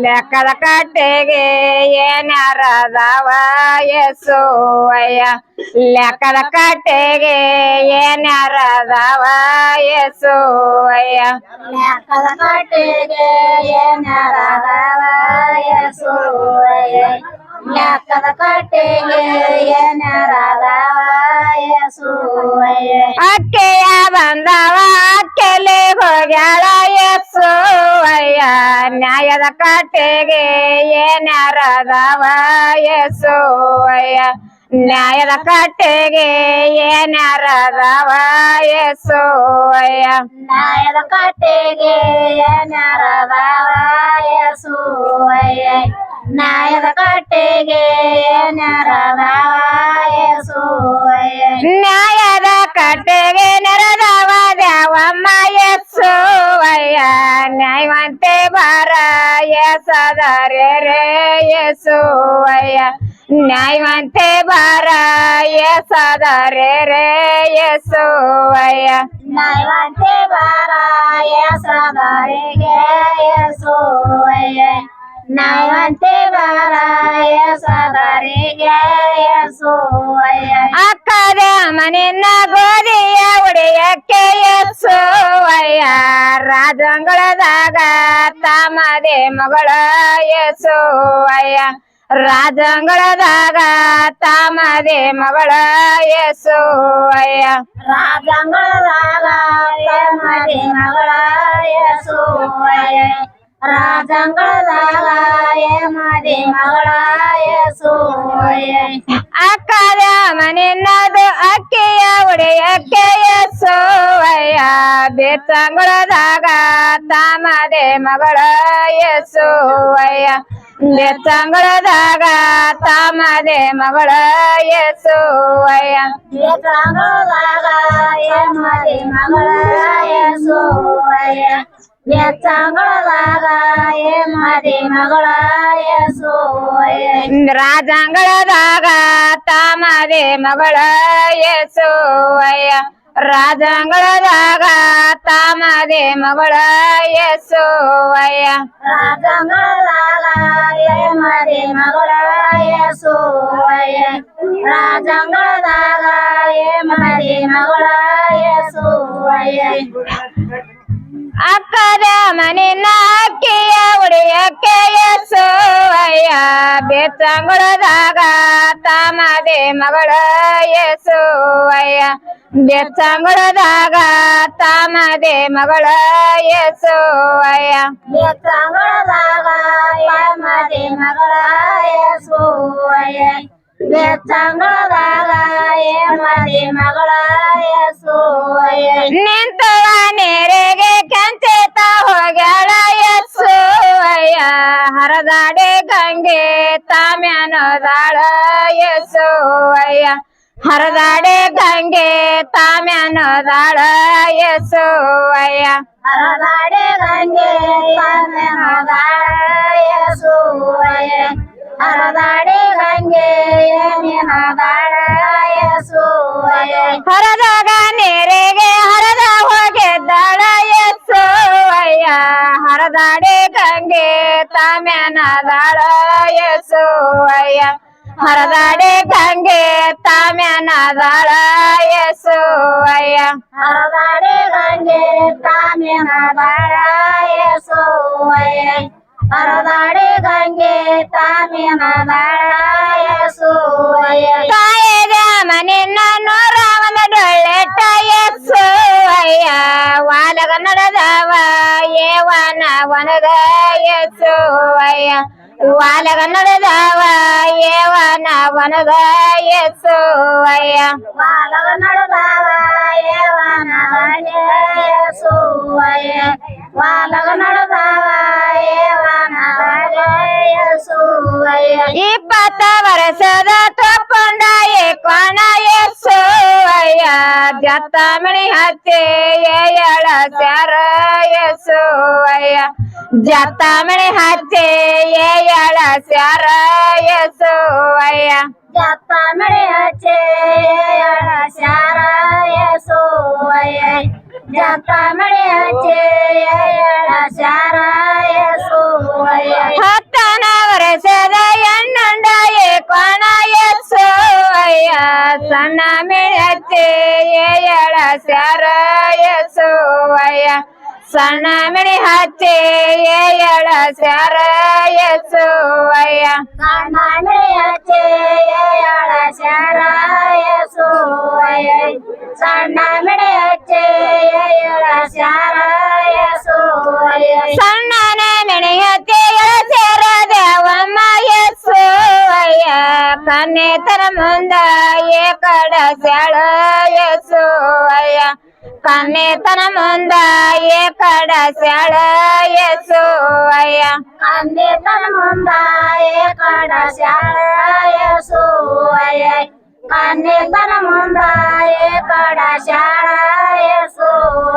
ಲೆಕ್ಕದ ಕಟ್ಟೆಗೆ ಏನಾರದವ ಯೇಸುವಯ್ಯ ಲೆಕ್ಕದ ಕಟ್ಟೆಗೆ ಏನಾರದವ ಯೇಸುವಯ್ಯ ಲೆಕ್ಕದ ಕಟ್ಟಿಗೆ ಏನಾರದವ ಯೇಸುವಯ್ಯ ಲೆಕ್ಕದ ಕಟ್ಟಿಗೆ ಏನಾರದವ ಯೇಸುವಯ್ಯ ಅಕ್ಕೆಯ ಬಂದವ ಅಕ್ಕೆಲೆ ಹೋಗ್ಯಾಳ ಯೇಸುವಯ್ಯ ನ್ಯಾಯದ ಕಟ್ಟೆಗೆ ಏನಾರದವ ಯೇಸುವಯ್ಯ ನ್ಯಾಯದ ಕಟ್ಟೆಗೆ ಏನಾರದವ ಯೇಸುವಯ್ಯ ನ್ಯಾಯದ ಕಟ್ಟೆಗೆ ಏನಾರದವ ಯೇಸುವಯ್ಯ ನ್ಯಾಯದ ಕಟ್ಟೆಗೆ ಏನಾರದವ ನ್ಯಾಯವಂತೆ ಬಾರ ಯೇಸದರೆ ರೇ ಯೇಸುವಯ್ಯ ನೈವಂತೆ ಬಾರ ಯಸದರಿಗೆ ಯಸುವಯ್ಯ ನೈವಂತೆ ಬಾರ ಯಸದರಿಗೆ ಯಸುವಯ್ಯ ಅಕ್ಕದ ಮನೆಯನ್ನ ಗೋಧಿಯ ಉಡಿಯಕ್ಕೆ ಯೇಸುವಯ್ಯ ರಾಜಂಗಳದಾಗ ತಾಮದೆ ಮಗಳ ಯೇಸುವಯ್ಯ ರಾಜಂಗಳದಾಗ ತಾಮದೆ ಮಗಳ ಯೇಸುವಯ್ಯ ರಾಜಂಗಳದಾಗ ಮದಿ ಮಗಳ ಯಸುವಯ್ಯ ರಾಜಂಗಳದಾಗ ಮದಿ ಮಗಳ ಯಸುವಯ್ಯ ಅಕ್ಕದ ಮನೆಯನ್ನದು ಅಕ್ಕಿಯ ಉಡಿಯಕ್ಕೆ ಯೇಸುವಯ್ಯ ಬೆತ್ತಂಗಳದಾಗ ತಾಮದೆ ಮಗಳ ಯೇಸುವಯ್ಯ ಬೆತ್ತಂಗಳದಾಗ ತಾಮದೆ ಮಗಳ ಯೇಸುವಯ್ಯ ವೇತಾಂಗಳದಾಗ ಮದಿ ಮಗಳ ಯಸುವಯ್ಯ ವೇತಾಂಗಳದಾಗ ಮದಿ ಮಗಳ ಯಸುವಯ್ಯ ರಾಜಂಗಳದಾಗ ತಾಮದೆ ಮಗಳ ಯೇಸುವಯ್ಯ ರಾಜಂಗಳದಾಗ ತಾಮದೆ ಮಗಳ ಯೇಸುವಯ್ಯ ರಾಜಂಗಳದಾಗ ಮದಿ ಮಗಳ ಯಸುವಯ್ಯ ರಾಜಂಗಳದಾಗ ಮದಿ ಮಗಳ ಯಸುವಯ್ಯ ಅಕ್ಕದ ಮನೆನ ಅಕ್ಕಿಯ ಉಡಿಯಕ್ಕೆ ಯೇಸುವಯ್ಯ ಬೆತ್ತಂಗಳದಾಗ ತಾಮದೆ ಮಗಳ ಯೇಸುವಯ್ಯ ಬೆತ್ತಂಗಳದಾಗ ತಾಮದೆ ಮಗಳ ಯೇಸುವಯ್ಯ ವೇತಾಂಗಳದಾಗ ಮದಿ ಮಗಳ ಯಸುವಯ್ಯ ವೇತಾಂಗಳದಾಗ ಮದಿ ಮಗಳ ಯಸುವಯ್ಯ ನಿಂತವ ನೆರೆಗೆ ಕಂಚೆತ ಹೋಗ್ಯಾಳ ಯೇಸುವಯ್ಯ ಹರದಾಡೆ ಗಂಗೆ ತಾಮ್ಯಾನದಾಳ ಯೇಸುವಯ್ಯ ಹರದಾಡೆ ಗಂಗೆ ತಾಮ್ಯಾನದಾಳ ಯೇಸುವಯ್ಯ ಹರದಾಡೆ ಗಂಗೆ ಮದಾಳ ಯಸುವಯ್ಯ ಹರದಾಡೆ ಗಂಗೆ ಮದಾಳ ಯಸುವಯ್ಯ ಹರದಾಗ ನೆರೆಗೆ ಹರದ ಹೋಗಿದ್ದಾಳ ಯೇಸುವಯ್ಯ ಹರದಾಡೆ ಗಂಗೆ ತಾಮ್ಯಾನದಾಳ ಯೇಸುವಯ್ಯ ಹರದಾಡೆ ಗಂಗೆ ತಾಮ್ಯಾನದಾಳ ಯೇಸುವಯ್ಯ ಹರದಾಡೆ ಗಂಗೆ ತಾಮ್ಯನದಾಳ ಯಸುವಯ್ಯ ಹರದಾಡೆ ಗಂಗೆ ತಾಮ್ಯನದಾಳ ಯಸುವಯ್ಯ ತಾಯದ ಮನೆಯನ್ನ ನೂರ ಒಂದು ಡೊಳ್ಳೆಟ್ಟ ಯೇಸುವಯ್ಯ ವಾಲಗ ನಡೆದವ ಏವನ ವನದ ಯೇಸುವಯ್ಯ వాలగన్నడదావ ఏవన వనద యేసు అయ్య వాలగన్నడదావ ఏవన వనద యేసు అయ్య వాలగన్నడదావ ఇప్పత వరసద తొప్పండాయే కొన యేసు అయ్య జత్తమణి హత్యే ఏయడ శర యేసు जाता मेरे हाथे ये यारा सारा ये सो आया जाता मेरे हाथे ये यारा सारा ये सो आया जाता मेरे हाथे ये यारा सारा ये सो आया हाथा ना वरे से दयन नंदा ये कोना ये सो आया सना मेरे हाथे ये यारा सारा ये सो आया ಸಣ್ಣ ಮಿಣಿ ಹಚ್ಚಿ ಏಳ ಸ್ಯಾರ ಯಸುವಯ್ಯ ಸಣ್ಣ ಮಿಡಿಯಚ್ಚೆ ಏಳ ಶಾರ ಯಸುವಯ್ಯ ಸಣ್ಣ ಮಿಡಿಯಚ್ಚೆ ಏಳ ಶಾರ ಯಸುವಯ್ಯ ಸಣ್ಣನ ಮಿಣಿಯತ್ತೆ ಸೇರ ದೇವಮ್ಮ ಯಸುವಯ್ಯ ಕನ್ನೇತನ ಮುಂದ ಏ ಕಡ ಸ್ಯಾಳ ಯಸುವಯ್ಯ కన్నేతన ముంద ఎక్కడ శాళయసు అయ్యా కన్నేతన ముంద ఎక్కడ శాళయసు అయ్యా కన్నేతన ముంద ఎక్కడ శాళయసు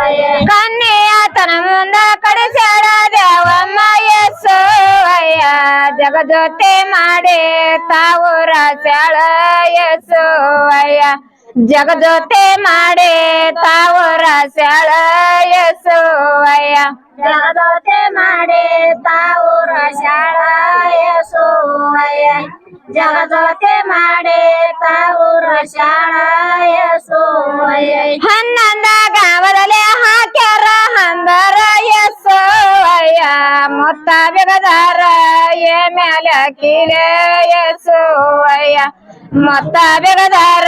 అయ్యా కన్నే అతన ముంద అక్కడ శాళ దేవమ్మ యసు అయ్యా జగజోతే మాడే తావుర శాళయసు అయ్యా ಜಗಜೊತೆ ಮಾಡೆ ತಾವರ ಸೆಳ ಯಸುವಯ್ಯ ಜಗಜೋತೆ ಮಾಡಿ ತಾವರ ಸೆಳ ಯಸುವಯ್ಯ ಜಗಜೋತೆ ಮಾಡಿ ತಾವರ ಸೆಳ ಯಸುವಯ್ಯ ಹನ್ನೊಂದ ಗಾವದಲ್ಲಿ ಹಾಕ್ಯಾರ ಹಂದರ ಯಸುವಯ್ಯ ಮೊತ್ತ ಬೆಗದಾರ ಎ ಮ್ಯಾಲ ಕೀಲೆ ಮೊತ್ತ ಬೆಗದಾರ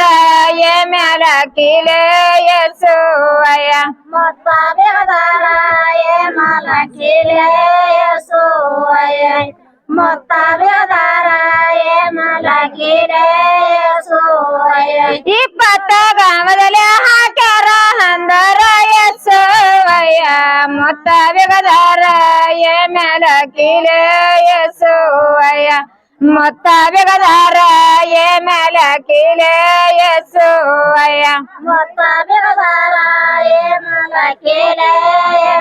ಎ ಮ್ಯಾಲ ಕೀಲೆ ಯಸುವಯ್ಯ ಮೊತ್ತ ಬೇದಾರ ಏ ಮಲ ಕಿಲೆ ಯಸುವಯ್ಯ ಮೊತ್ತ ಬೇದಾರ ಏ ಮಲ ಕಿಲೆ ಯಸುವಯ್ಯ ಇಪ್ಪತ್ತ ಗಾಮದಲ್ಲಿ ಹಾಕ್ಯಾರ ಹಂದರ ಯಸುವಯ್ಯ ಮೊತ್ತ ಬೆಗದಾರ ಎ ಮ್ಯಾಲ ಕೀಲೆ ಯಸುವಯ್ಯ Mota vegadara, ye mala kile, ye so, ye. Mota vegadara, ye mala kile, ye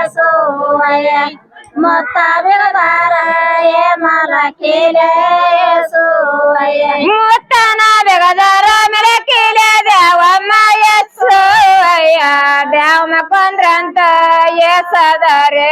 so, ye. Mota na mala kile, de agua, ma, ye so, ye. De agua, ma, pondranta, ye sadare,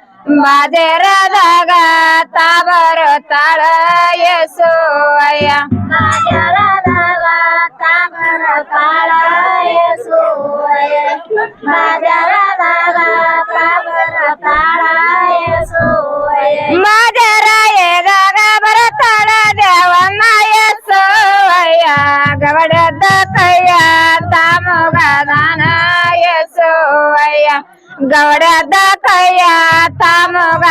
ಬಾಜರದಾಗ ತಾಬರು ತಾಳ ಯಸುವಯ್ಯ ಬಾಜರದಾಗ ತಾಮರ ಕಾಳ ಯಸುವಯ್ಯ ಬಾಜರದಾಗ ತಾಮರ ಕಾಳ ಯಸುವಯ್ಯ ಬಾಜರ ಎದಾಗ ಬರತಾಳ ದೇವಮ್ಮ ಯಸುವಯ್ಯ ಗವಡದ ಕೈಯ ತಾಮುಗದಾನ ಯಸುವಯ್ಯ ಗವಡದ ಕೈಯ